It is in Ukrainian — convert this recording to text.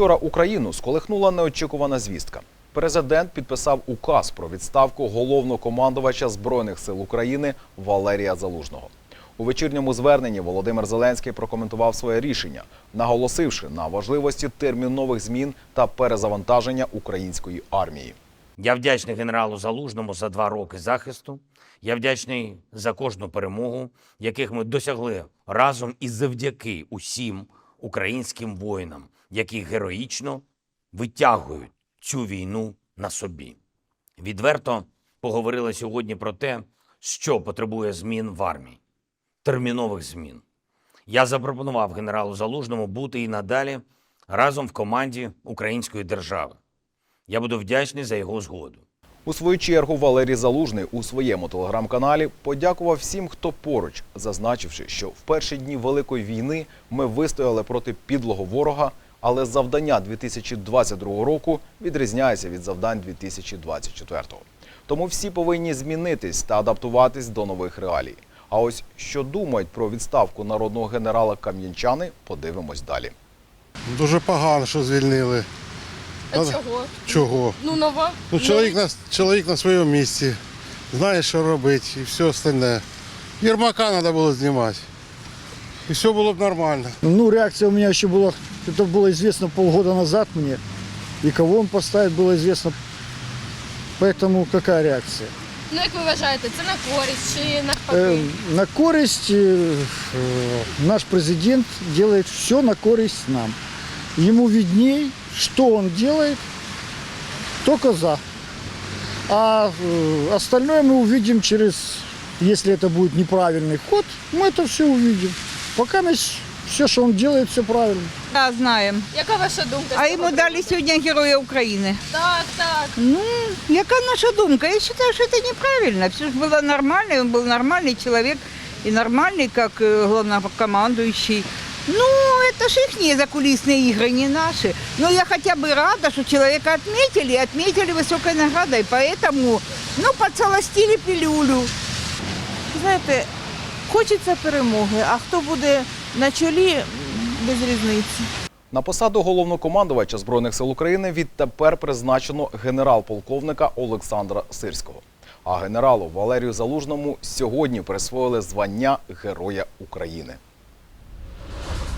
Учора Україну сколихнула неочікувана звістка. Президент підписав указ про відставку головнокомандувача збройних сил України Валерія Залужного. У вечірньому зверненні Володимир Зеленський прокоментував своє рішення, наголосивши на важливості термінових змін та перезавантаження української армії. Я вдячний генералу Залужному за два роки захисту. Я вдячний за кожну перемогу, яких ми досягли разом і завдяки усім українським воїнам, які героїчно витягують цю війну на собі. Відверто поговорили сьогодні про те, що потребує змін в армії, термінових змін. Я запропонував генералу Залужному бути і надалі разом в команді української держави. Я буду вдячний за його згоду. У свою чергу Валерій Залужний у своєму телеграм-каналі подякував всім, хто поруч, зазначивши, що в перші дні великої війни ми вистояли проти підлого ворога, але завдання 2022 року відрізняється від завдань 2024. Тому всі повинні змінитись та адаптуватись до нових реалій. А ось що думають про відставку народного генерала Кам'янчани, подивимось далі. Дуже погано, що звільнили. А Надо- чого? Чого? Ну, нова. Ну, чоловік на, чоловік на своєму місці, знає, що робити і все остальне. Єрмака треба було знімати. І все було б нормально. Ну, реакция у меня еще была, это было известно полгода назад мне, и кого он поставит, было известно. Поэтому какая реакция? Ну, як ви вважаєте, це на користь чи навпаки? Э, на користь э, наш президент делает все на користь нам. Ему видней, что он делает, только за. А э, остальное мы увидим через, если это будет неправильный ход, мы это все увидим. Пока все, что он делает, все правильно. Да, знаємо. Яка ваша думка? з А цього йому приводу? дали сьогодні Героя України. Так, так. Ну, яка наша думка? Я вважаю, що це неправильно. Все ж було нормально, він був нормальний чоловік і нормальний, як е, главнокомандуючий. Ну, это ж их закулисные игры, не наши. Но я хотя бы рада, что человека отметили, и отметили высокой наградой. Поэтому, ну, подсолостили пилюлю. Знаєте, хочеться перемоги, а хто буде на чолі, без різниці. На посаду головнокомандувача збройних сил України відтепер призначено генерал-полковника Олександра Сирського. А генералу Валерію Залужному сьогодні присвоїли звання Героя України.